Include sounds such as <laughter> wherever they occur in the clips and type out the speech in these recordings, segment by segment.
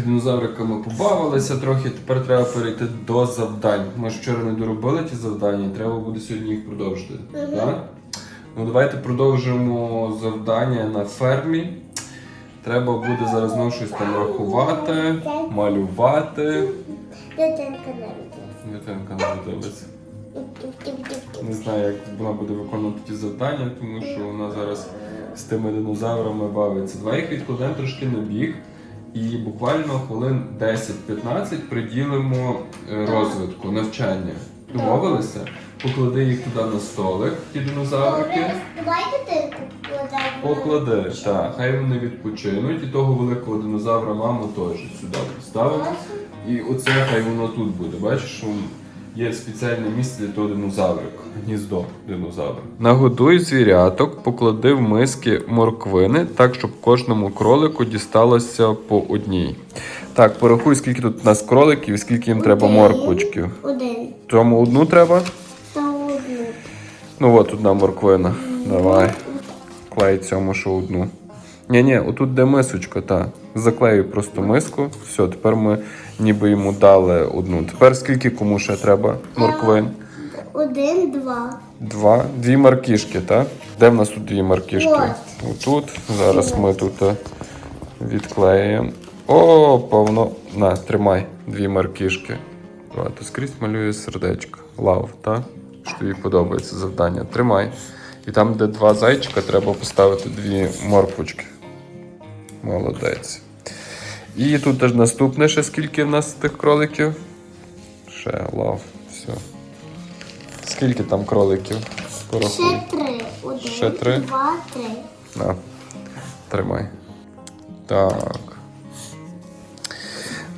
динозавриками побавилися трохи, тепер треба перейти до завдань. Ми ж вчора не доробили ті завдання, і треба буде сьогодні їх продовжити. Так? Ну давайте продовжимо завдання на фермі. Треба буде зараз знову щось там рахувати, малювати. Дитинка народилась. Дитинка народилася. Не знаю, як вона буде виконувати ті завдання, тому що вона зараз з тими динозаврами бавиться. Давай їх відкладемо трошки на бік. І буквально хвилин 10-15 приділимо е, розвитку, навчання. Домовилися? Поклади їх туди на столик, ті динозаврики. Давайте ти. Поклади, так, хай вони відпочинуть. І того великого динозавра маму теж сюди поставимо. І оце хай воно тут буде. Бачиш, є спеціальне місце для того динозаврика. Гніздо динозавра. Нагодуй звіряток, поклади в миски морквини, так, щоб кожному кролику дісталося по одній. Так, порахуй, скільки тут у нас кроликів і скільки їм треба морквочків. Один. Цьому одну треба? Та одну. Ну от одна морквина. Давай. Клей цьому що одну. Ні, ні, отут де мисочка, та. Заклею просто миску. Все, тепер ми ніби йому дали одну. Тепер скільки кому ще треба морквин? Один, два. Два. Дві маркішки, так? Де в нас тут дві маркішки? Ось. Отут. Зараз ми тут е, відклеїмо. О, повно. На, тримай дві маркішки. Давай, скрізь малює сердечко. Лав, так? Що тобі подобається завдання. Тримай. І там, де два зайчика, треба поставити дві морквочки. Молодець. І тут теж наступне ще скільки в нас тих кроликів? Ще лав. Все. Скільки там кроликів? Порахуй. Ще три. Один, Ще три? два, три. На, тримай. Так.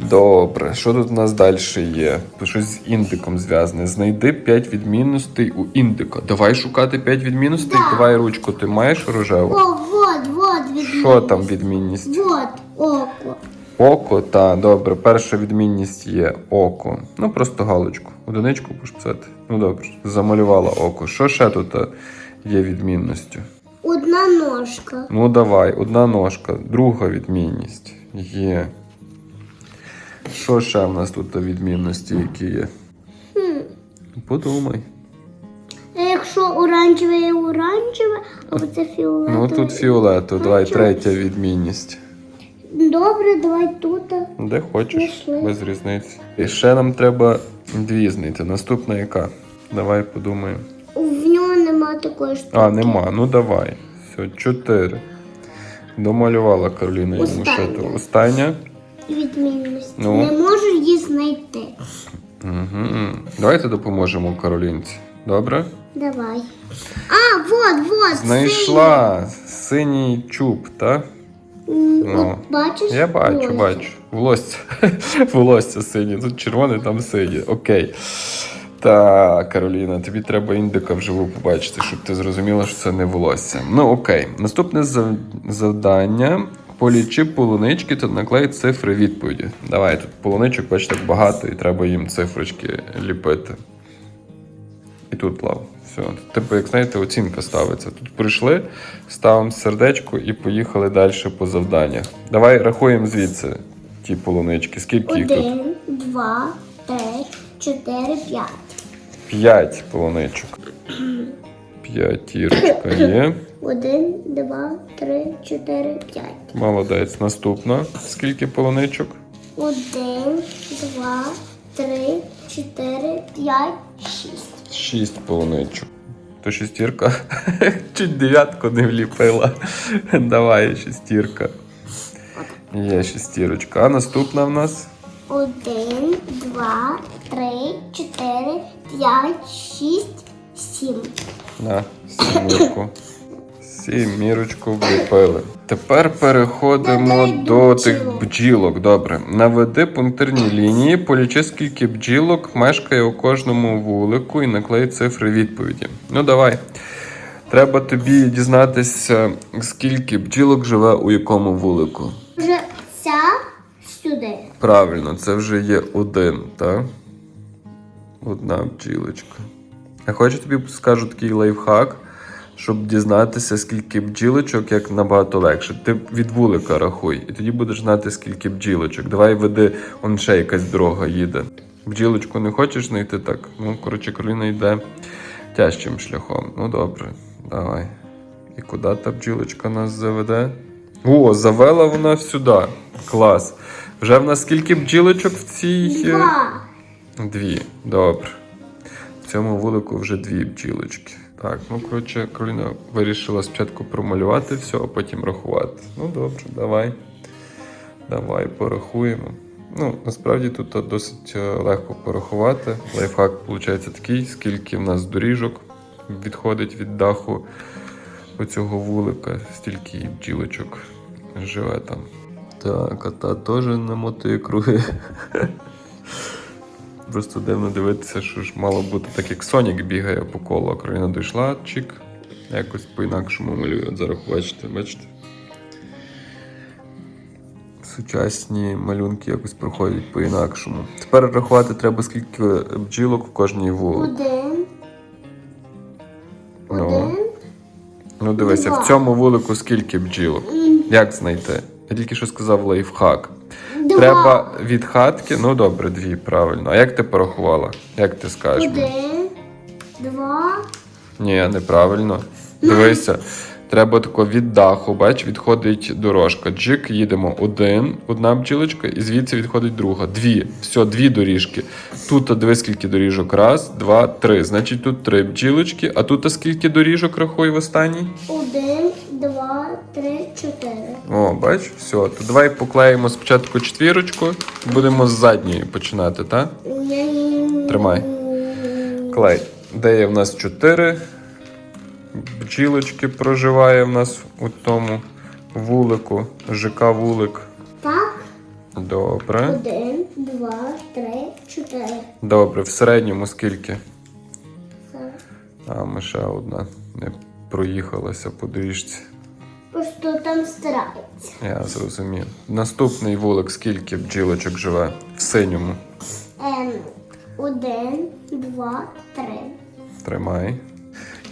Добре, що тут у нас далі є? Щось з індиком зв'язане. Знайди 5 відмінностей у індика. Давай шукати 5 відмінностей. Да. Давай ручку, ти маєш рожеву? О, вот, вот відмінність. Що там відмінність? Вот, око. Око, та добре. Перша відмінність є око. Ну просто галочку. Одиничку пошписати. Ну добре, замалювала око. Що ще тут е, є відмінністю? Одна ножка. Ну давай, одна ножка, друга відмінність є. Що ще в нас тут відмінності, які є? Хм. Подумай. А якщо оранжеве є оранжеве, а це фіолетове. Ну тут фіолетово, давай третя відмінність. Добре, давай тут. Де хочеш, Пішли. без різниці. І ще нам треба дві знайти. Наступна яка? Давай подумаємо. В нього нема такої штуки. А, нема. Ну давай. Все, чотири. Домалювала Кароліна йому ще Остання. то. Остання. Відмінність. Ну. Не можу її знайти. Угу. Давайте допоможемо Каролінці. Добре? Давай. А, вот, вот. Знайшла синій чуб, так? Ну, От бачиш? Я бачу, Ось. бачу. Волосся. <laughs> Волосся синє. Тут червоне, там синє. Окей. Так, Кароліна, тобі треба індика вживу побачити, щоб ти зрозуміла, що це не волосся. Ну окей. Наступне завдання. Полічи полунички та наклей цифри відповіді. Давай тут полуничок, бач, так багато, і треба їм цифрочки ліпити. І тут лав. Все. Типу, як знаєте, оцінка ставиться. Тут прийшли, ставимо сердечко і поїхали далі по завданнях. Давай рахуємо звідси ті полунички. Скільки їх тут? Один, два, три, чотири, п'ять. П'ять полуничок. П'ятірочка є. Один, два, три, чотири, п'ять. Молодець. Наступна. Скільки полуничок? Один, два, три, чотири, п'ять, шість. Шість полуничок. То шестірка. <laughs> Чуть дев'ятку не вліпила. Давай, шестірка. Є шестірочка. А наступна в нас Один, два, три, чотири, п'ять, шість, сім. На сімірку. Сімірочку вліпили. Тепер переходимо до тих бджілок. Добре. Наведи пунктирні лінії, полічи, скільки бджілок мешкає у кожному вулику і наклей цифри відповіді. Ну давай. Треба тобі дізнатися, скільки бджілок живе у якому вулику. Вже ця сюди. Правильно, це вже є один, так? Одна бджілочка. Я хочу тобі скажу такий лайфхак, щоб дізнатися, скільки бджілочок, як набагато легше. Ти від вулика рахуй, і тоді будеш знати, скільки бджілочок. Давай веди, он ще якась дорога їде. Бджілочку не хочеш знайти так? Ну, коротше, Кароліна йде тяжчим шляхом. Ну добре, давай. І куди та бджілочка нас заведе? О, завела вона сюди. Клас. Вже в нас скільки бджілочок в цій. Два. Дві. Добре. В цьому вулику вже дві бджілочки. Так, ну коротше, Кароліна вирішила спочатку промалювати все, а потім рахувати. Ну добре, давай. Давай порахуємо. Ну, насправді тут досить е, легко порахувати. Лайфхак виходить такий, скільки в нас доріжок відходить від даху оцього вулика, стільки і бджілочок живе там. Так, а та теж намотує круги. <laughs> Просто дивно дивитися, що ж мало бути так, як Сонік бігає по колу, а Кароліна дійшла, чик, якось по-інакшому малює. От зараз бачите, бачите? Сучасні малюнки якось проходять по-інакшому. Тепер рахувати треба, скільки бджілок в кожній вулиці. Один. Ну. Один. Ну дивися, Два. в цьому вулику скільки бджілок? Як знайти? Я тільки що сказав лайфхак. Два. Треба від хатки, ну добре, дві, правильно. А як ти порахувала? Як ти скажеш? мені? Один. Два. Ні, неправильно. Дивися, треба тако від даху, бач, відходить дорожка. Джик, їдемо один, одна бджілочка, і звідси відходить друга. Дві. Все, дві доріжки. Тут диви, скільки доріжок. Раз, два, три. Значить, тут три бджілочки. А тут скільки доріжок рахуй в останній? Один, два, три, чотири. О, бач, все. То давай поклеїмо спочатку четвірочку, будемо з задньої починати, так? Тримай. Клей. Де є в нас чотири бджілочки проживає в нас у тому вулику. ЖК вулик. Так. Добре. Один, два, три, чотири. Добре. В середньому скільки? Це. А, ми ще одна не проїхалася по доріжці. Просто там старається. Я зрозумів. Наступний вулик скільки бджілочок живе? В синьому. Ем, один, два, три. Тримай.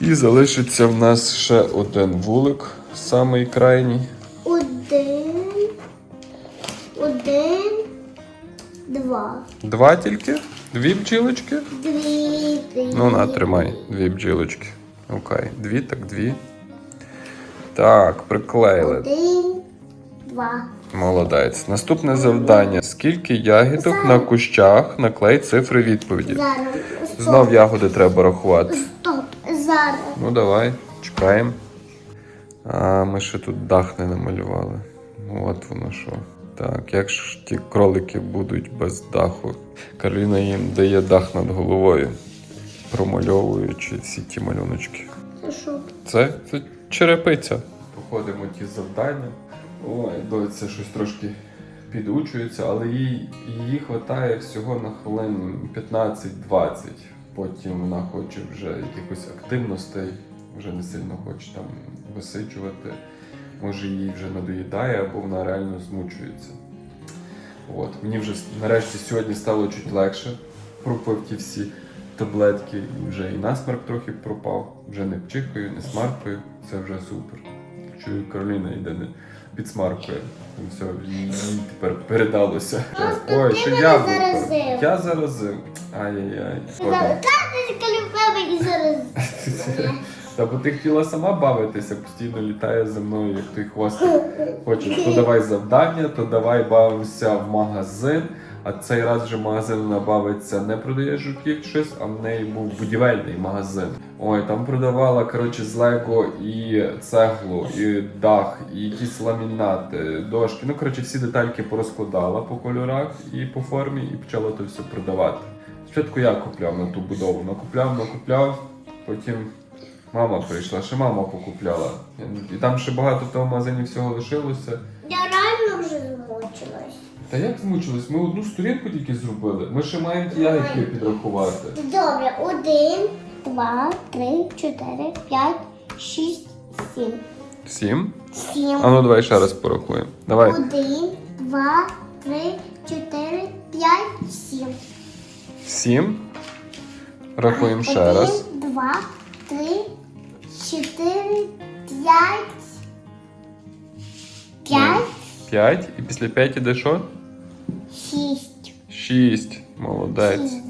І залишиться в нас ще один вулик, самий крайній. Один. Один. Два. Два тільки? Дві бджілочки? Дві. три. Ну, на, тримай, дві бджілочки. Окей, дві, так дві. Так, приклеїли. Один. Два. Молодець. Наступне завдання. Скільки ягідок на кущах наклей цифри відповіді? Зараз. Стоп. Знов ягоди треба рахувати. Стоп. Зараз. Ну давай, чекаємо. А ми ще тут дах не намалювали. Ну, От воно що. Так, як ж ті кролики будуть без даху? Кароліна їм дає дах над головою, промальовуючи всі ті малюночки. Це що? Це, це черепиця. Походимо ті завдання. Ой, доця щось трошки підучується, але їй, її вистачає всього на хвилин 15-20. Потім вона хоче вже якихось активностей, вже не сильно хоче там висичувати. Може їй вже надоїдає, або вона реально змучується. От. Мені вже нарешті сьогодні стало чуть легше. Пропив ті всі таблетки і вже і насмарк трохи пропав. Вже не пчихаю, не смаркаю. Це вже супер. Чую, Кароліна йде не підсмаркує. І все, їй тепер передалося. Ой, ще мене заразив. Я заразив. Ай-яй-яй. Та і зараз. <laughs> Та бо ти хотіла сама бавитися, постійно літає за мною, як той хвостик. Хоче, то давай завдання, то давай бавимося в магазин. А цей раз вже магазин вона бавиться, не продає жуків щось, а в неї був будівельний магазин. Ой, там продавала коротше з Лего і цеглу, і дах, і якісь ламінати, дошки. Ну коротше, всі детальки порозкладала по кольорах і по формі, і почала то все продавати. Спочатку я купляв на ту будову, накупляв, накупляв, потім мама прийшла, ще мама покупляла. І там ще багато в тому магазині всього лишилося. Я реально вже. Та як змучились? Ми одну сторінку тільки зробили. Ми ще маємо ті ягідки підрахувати. Добре, один, два, три, чотири, п'ять, шість, сім. Сім. Сім. А ну давай ще раз порахуємо. Давай. Один, два, три, чотири, п'ять, сім. Сім. Рахуємо ще Один, раз. два, три, чотири, п'ять. П'ять, П'ять. І після п'ять іде що? Шість. Шість. Молодець. Шість.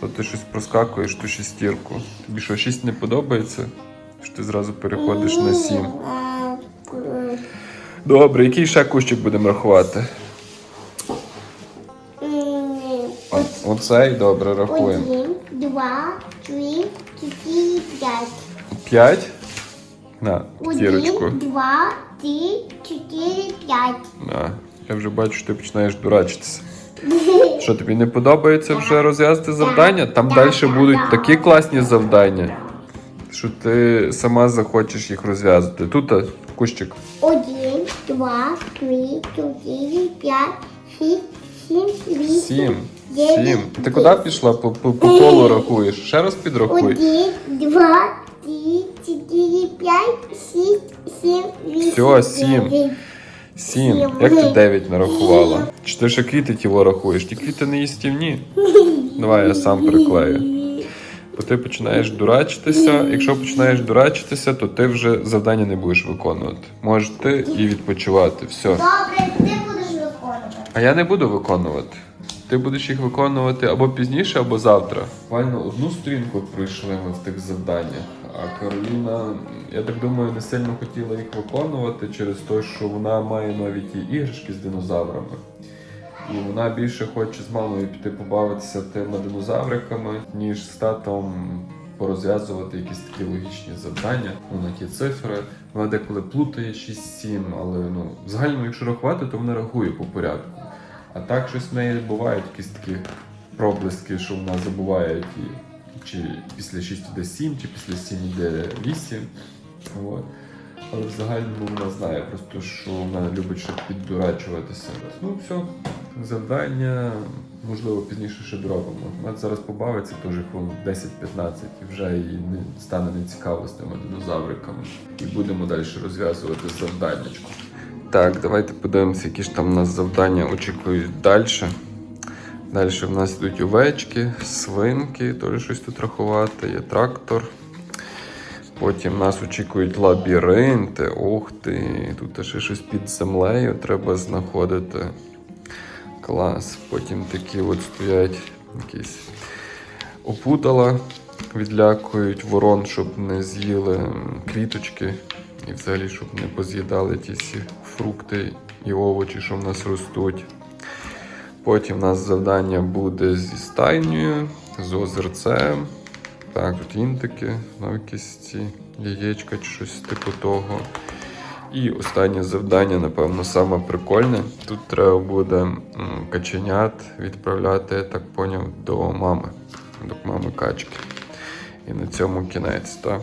То ти щось проскакуєш ту шістірку. Тобі що, шість не подобається? Що ти зразу переходиш на сім. Добре, який ще кущик будемо рахувати? О- Оцей, добре, рахуємо. Один, два, три, чотири, п'ять. П'ять. На, зірочку. Один, два, три, чотири, п'ять. На. Я вже бачу, що ти починаєш дурачитися. Що тобі не подобається вже розв'язати завдання? Там Да, далі будуть такі класні завдання, що ти сама захочеш їх розв'язати. Тут а, кущик. Один, два, три, чотири, п'ять, шість, сім, вісім, Сім. Ти куди пішла? По, по, по колу рахуєш. Ще раз підрахуй. Один, два, три, чотири, п'ять, шість, сім, вісім, Всьо, сім. Сім. Як ти дев'ять нарахувала? Чи ти ще квіти тіло рахуєш? Ті квіти не їстівні. Давай я сам приклею. Бо ти починаєш дурачитися. Якщо починаєш дурачитися, то ти вже завдання не будеш виконувати. Можеш ти і відпочивати. Все. Добре, ти будеш виконувати. А я не буду виконувати. Ти будеш їх виконувати або пізніше, або завтра. Буквально одну сторінку пройшли ми в тих завданнях. А Кароліна, я так думаю, не сильно хотіла їх виконувати через те, що вона має нові ті іграшки з динозаврами. І вона більше хоче з мамою піти побавитися тими динозавриками, ніж з татом порозв'язувати якісь такі логічні завдання. Ну, на ті цифри. Вона деколи плутає 6-7, але ну, в якщо рахувати, то вона рахує по порядку. А так щось в неї бувають якісь такі проблиски, що вона забуває, які, чи після 6 йде 7, чи після 7 йде 8. От. Але в загальному вона знає просто, що вона любить ще піддурачуватися. Ну, все, завдання, можливо, пізніше ще доробимо. Вона зараз побавиться теж хвилин 10-15 і вже їй не стане нецікаво з тими динозавриками. І будемо далі розв'язувати завданнячко. Так, давайте подивимося, які ж там у нас завдання очікують далі. Далі в нас йдуть овечки, свинки, теж щось тут рахувати, є трактор. Потім нас очікують лабіринти. Ух ти, тут ще щось під землею треба знаходити. Клас. Потім такі от стоять якісь опутала, відлякують ворон, щоб не з'їли квіточки. І взагалі, щоб не поз'їдали ті всі фрукти і овочі, що в нас ростуть. Потім у нас завдання буде зі стайнею, з озерцем. Так, тут інтики, ну, якісь ці яєчка чи щось типу того. І останнє завдання, напевно, саме прикольне. Тут треба буде каченят відправляти, я так поняв, до мами, до мами качки. І на цьому кінець, так?